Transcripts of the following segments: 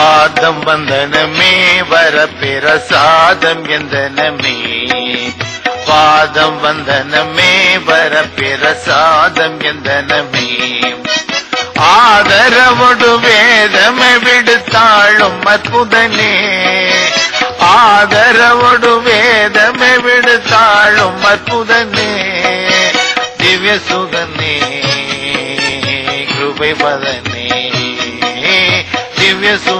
பாதம் வந்தனமே வர பிரசாதம் எந்தனமே. பாதம் வந்தனமே வர பிரசாதம் எந்தனமே. ஆதரவொடு வேதமை விடுத்தாளும் அற்புதனே. ஆதரவொடு வேதமை விடுத்தாளும் அற்புதனே. திவ்ய சுதனே கிருபை பதனே திவ்ய சுதனே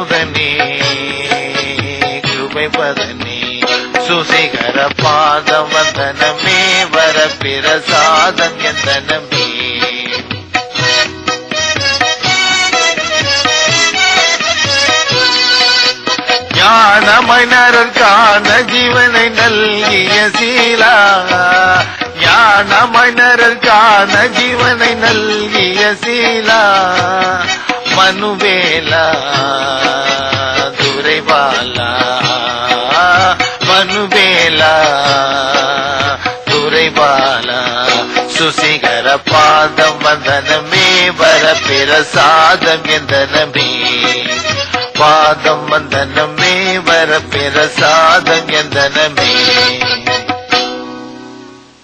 கிருபை பதனே சுசிகர பாதம் வந்தனமே வர பிரசாதம் எந்தனமே. ஞானமணருக்கான ஜீவனை நல்கிய சீலா. ஞானமணருக்கான ஜீவனை நல்கிய சீலா. மனுவேலா துறைபாலா சுசிகர பாதம் வந்தனமே வர பிரசாதம் எந்தனமே. பாதம் வந்தனமே வர பிரசாதம் எந்தனமே.